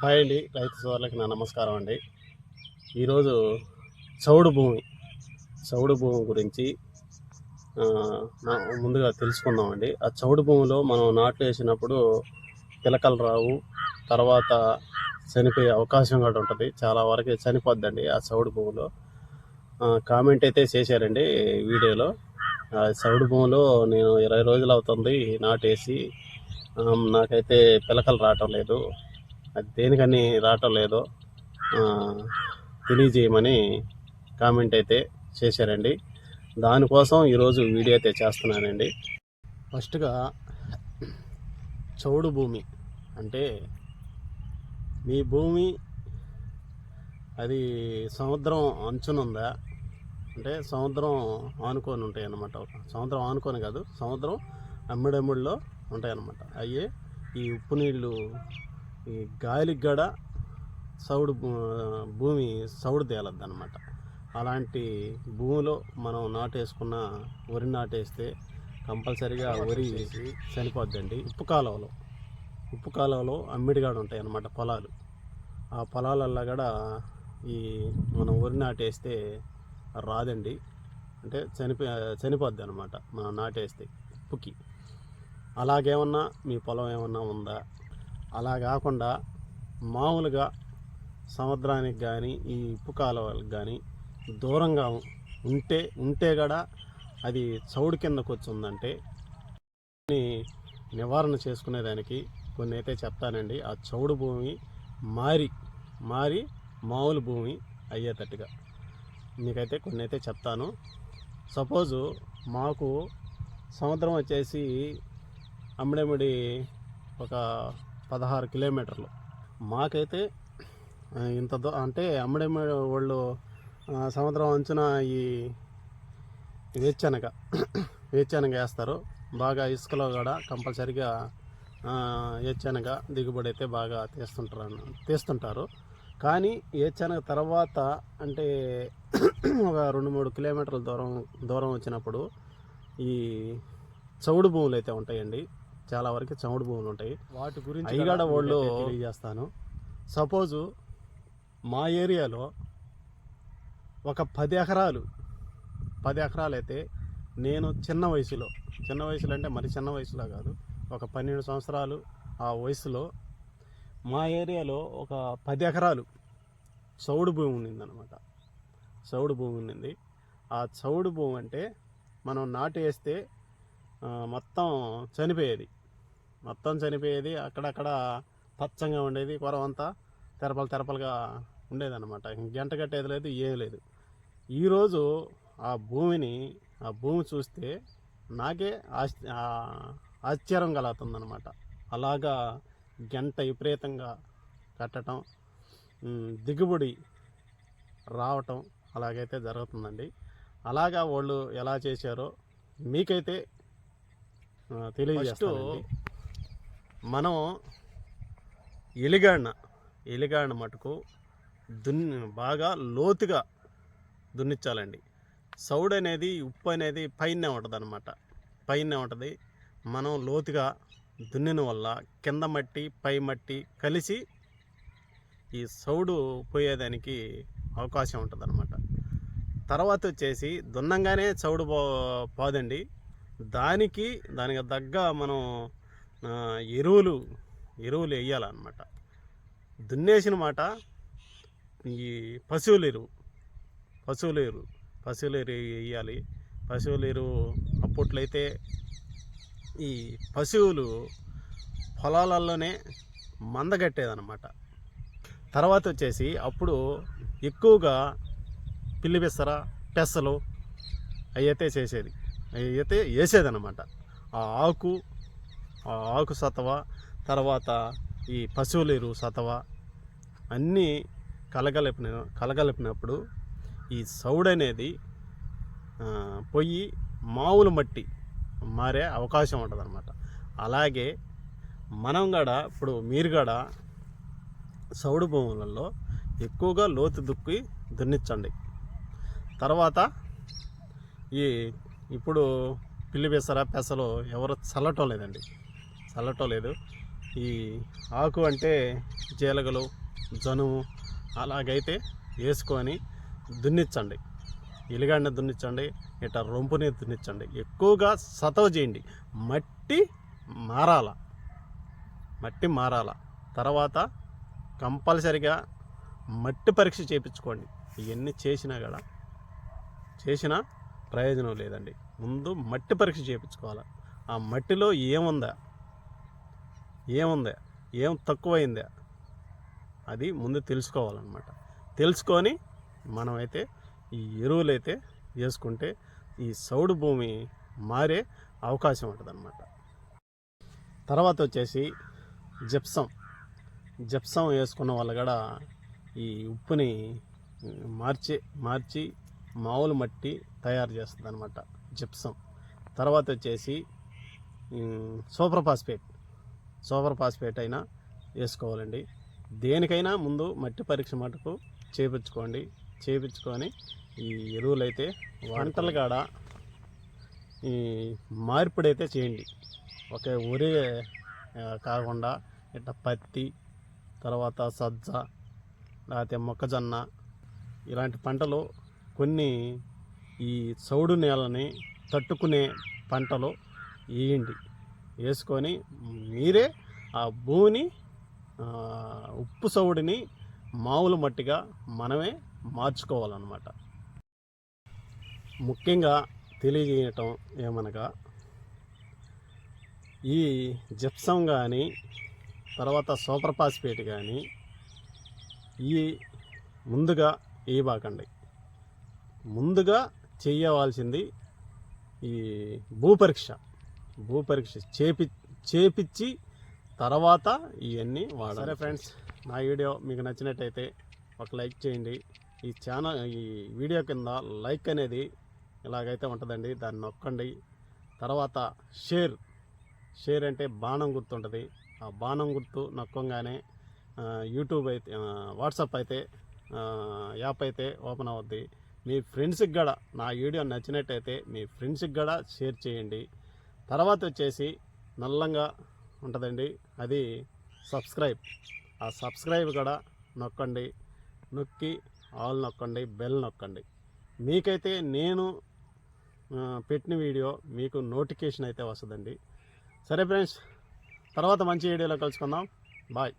Hi అండి. రైతు సోదరులకి నా నమస్కారం అండి. ఈరోజు చౌడు భూమి చౌడు భూమి గురించి ముందుగా తెలుసుకుందామండి ఆ చౌడు భూమిలో మనం నాట్లు వేసినప్పుడు పిలకలు రావు తర్వాత చనిపోయే అవకాశం కూడా ఉంటుంది. చాలా వరకు చనిపోద్దండి ఆ చౌడు భూమిలో. కామెంట్ అయితే చేశారండి వీడియోలో. ఆ చౌడు భూమిలో నేను ఇరవై రోజులు అవుతుంది నాటేసి నాకైతే పిలకలు రావటం లేదు. అది దేనికని రావటం లేదో తెలియజేయమని కామెంట్ అయితే చేశారండి. దానికోసం ఈరోజు వీడియో అయితే చేస్తున్నానండి. ఫస్ట్గా చౌడు భూమి అంటే మీ భూమి అది సముద్రం అంచునుందా అంటే సముద్రం ఆనుకొని ఉంటాయి అన్నమాట సముద్రం ఆనుకొని కాదు సముద్రం అమ్మిడమ్ముడిలో ఉంటాయి అన్నమాట అయ్యే ఈ ఉప్పు నీళ్ళు ఈ గాలికి కూడా సౌడు భూమి సౌడు తేలద్దనమాట అలాంటి భూమిలో మనం నాటేసుకున్న వరి నాటేస్తే కంపల్సరిగా వరి చనిపోద్దండి. ఉప్పు కాలువలో ఉప్పు కాలువలో అమ్మిడిగాడు ఉంటాయి అన్నమాట పొలాలు. ఆ పొలాలల్లో కూడా ఈ మనం వరి నాటేస్తే రాదండి. అంటే చనిపో చనిపోద్ది అనమాట మనం నాటేస్తే ఉప్పుకి. అలాగేమన్నా మీ పొలం ఏమన్నా ఉందా? అలా కాకుండా మామూలుగా సముద్రానికి కానీ ఈ ఉప్పు కాలువలకు కానీ దూరంగా ఉంటే ఉంటే కూడా అది చౌడు కిందకు వచ్చిందంటే దాన్ని నివారణ చేసుకునేదానికి కొన్ని అయితే చెప్తానండి. ఆ చౌడు భూమి మారి మారి మామూలు భూమి అయ్యేటట్టుగా మీకైతే కొన్ని అయితే చెప్తాను. సపోజు మాకు సముద్రం వచ్చేసి అమ్మడమిడి ఒక పదహారు కిలోమీటర్లు. మాకైతే ఇంత దో అంటే అమ్మడమిడి వాళ్ళు సముద్రం అంచున ఈ వేరుశనగ వేరుశనగ వేస్తారు. బాగా ఇసుకలో కూడా కంపల్సరిగా వేరుశనగ దిగుబడి అయితే బాగా తీస్తుంటారు తీస్తుంటారు. కానీ వేరుశనగ తర్వాత అంటే ఒక రెండు మూడు కిలోమీటర్ల దూరం దూరం వచ్చినప్పుడు ఈ చౌడు భూములు అయితే ఉంటాయండి. చాలా వరకు చౌడు భూములు ఉంటాయి. వాటి గురించి అయ్యగాడ వాళ్ళు తెలియజేస్తాను. సపోజు మా ఏరియాలో ఒక పది ఎకరాలు పది ఎకరాలు అయితే నేను చిన్న వయసులో చిన్న వయసులో అంటే మరి చిన్న వయసులో కాదు ఒక పన్నెండు సంవత్సరాలు ఆ వయసులో మా ఏరియాలో ఒక పది ఎకరాలు చౌడు భూమి ఉండిందనమాట చౌడు భూమి ఉండింది. ఆ చౌడు భూమి అంటే మనం నాటు వేస్తే మొత్తం చనిపోయేది. మొత్తం చనిపోయేది. అక్కడక్కడ పచ్చంగా ఉండేది. కొరవంతా తెరపలు తెరపలుగా ఉండేదన్నమాట. గంట కట్టేది లేదు ఏం లేదు. ఈరోజు ఆ భూమిని ఆ భూమి చూస్తే నాకే ఆశ్చర్యం కలుగుతుందన్నమాట. అలాగా గంట విపరీతంగా కట్టడం దిగుబడి రావటం అలాగైతే జరుగుతుందండి. అలాగా వాళ్ళు ఎలా చేశారో మీకైతే ఆ, మనం ఎలిగాడిన ఎలిగాడిన మటుకు దున్ని బాగా లోతుగా దున్నిచ్చాలండి. సౌడ్ అనేది ఉప్పు అనేది పైనే ఉంటుంది. అనమాట పైనే ఉంటుంది మనం లోతుగా దున్నిన వల్ల కింద మట్టి పై మట్టి కలిసి ఈ సౌడు పోయేదానికి అవకాశం ఉంటుంది అనమాట తర్వాత వచ్చేసి దున్నంగానే చౌడు పో పోదండి. దానికి దానికి తగ్గ మనం ఎరువులు ఎరువులు వేయాలన్నమాట. దున్నేసిన మాట ఈ పశువుల ఎరువు పశువుల ఎరువు పశువుల ఎరువు వేయాలి. పశువుల ఎరువు అప్పట్లయితే ఈ పశువులు పొలాలలోనే మందగట్టేదన్నమాట. తర్వాత వచ్చేసి అప్పుడు ఎక్కువగా పిల్లి పెసర పెసలు అవి అయితే చేసేది. అయితే వేసేదనమాట ఆ ఆకు ఆ ఆకు సతవ తర్వాత ఈ పశువుల ఎరువు సతవ అన్నీ కలగలిపిన కలగలిపినప్పుడు ఈ సౌడ్ అనేది పొయ్యి మామూలు మట్టి మారే అవకాశం ఉంటుంది అలాగే మనం కూడా ఇప్పుడు మీరు కూడా సౌడు భూములలో ఎక్కువగా లోతు దుక్కి దున్నించండి తర్వాత ఈ ఇప్పుడు పిల్లి పెసర పెసలు ఎవరు చల్లటం లేదండి. చల్లటం లేదు. ఈ ఆకు అంటే జీలగలు జనుము అలాగైతే వేసుకొని దున్నిచ్చండి. ఎలిగాడిని దున్నిచ్చండి ఇట్లా రొంపుని దున్నిచ్చండి. ఎక్కువగా సతవ చేయండి. మట్టి మారాల. మట్టి మారాల. తర్వాత కంపల్సరిగా మట్టి పరీక్ష చేయించుకోండి. ఇవన్నీ చేసినా కూడా చేసినా ప్రయోజనం లేదండి. ముందు మట్టి పరీక్ష చేయించుకోవాలి. ఆ మట్టిలో ఏముందా? ఏముందా? ఏం తక్కువైందా? అది ముందు తెలుసుకోవాలన్నమాట. తెలుసుకొని మనమైతే ఈ ఎరువులు అయితే వేసుకుంటే ఈ సౌడు భూమి మారే అవకాశం ఉంటుందన్నమాట. తర్వాత వచ్చేసి జప్సం. జప్సం వేసుకున్న వాళ్ళు కూడా ఈ ఉప్పుని మార్చి మార్చి మామూలు మట్టి తయారు చేస్తుంది అనమాట జిప్సం. తర్వాత వచ్చేసి సూపర్ ఫాస్ఫేట్ సూపర్ ఫాస్ఫేట్ అయినా వేసుకోవాలండి. దేనికైనా ముందు మట్టి పరీక్ష మటుకు చేపించుకోండి. చేపించుకొని ఈ ఎరువులు అయితే వంటలు కాడ ఈ మార్పిడి అయితే చేయండి. ఒకే వరి కాకుండా ఇట్లా పత్తి తర్వాత సజ్జ లేకపోతే మొక్కజొన్న ఇలాంటి పంటలు కొన్ని ఈ చౌడు నేలని తట్టుకునే పంటలు వేయండి. వేసుకొని మీరే ఆ భూమిని ఉప్పు సౌడిని మామూలు మట్టిగా మనమే మార్చుకోవాలన్నమాట. ముఖ్యంగా తెలియజేయటం ఏమనగా ఈ జిప్సం కానీ తర్వాత సూపర్ పాస్పేట్ కానీ ఈ ముందుగా వేయబాకండి. ముందుగా చేయవలసింది ఈ భూపరీక్ష. భూపరీక్ష చేపి చేపిచ్చి తర్వాత ఇవన్నీ వాడాలి. సరే ఫ్రెండ్స్ నా వీడియో మీకు నచ్చినట్టయితే ఒక లైక్ చేయండి. ఈ ఛానల్ ఈ వీడియో కింద లైక్ అనేది ఇలాగైతే ఉంటుందండి. దాన్ని నొక్కండి. తర్వాత షేర్. షేర్ అంటే బాణం గుర్తు ఉంటుంది ఆ బాణం గుర్తు నొక్కంగానే యూట్యూబ్ అయితే వాట్సాప్ అయితే యాప్ అయితే ఓపెన్ అవుద్ది. మీ ఫ్రెండ్స్కి కూడా నా వీడియో నచ్చినట్టయితే మీ ఫ్రెండ్స్కి కూడా షేర్ చేయండి. తర్వాత వచ్చేసి నల్లంగా ఉంటుందండి. అది సబ్స్క్రైబ్. ఆ సబ్స్క్రైబ్ కూడా నొక్కండి. నొక్కి ఆల్ నొక్కండి బెల్ నొక్కండి. మీకైతే నేను పెట్టిన వీడియో మీకు నోటిఫికేషన్ అయితే వస్తుందండి. సరే ఫ్రెండ్స్ తర్వాత మంచి వీడియోలో కలుసుకుందాం. బాయ్.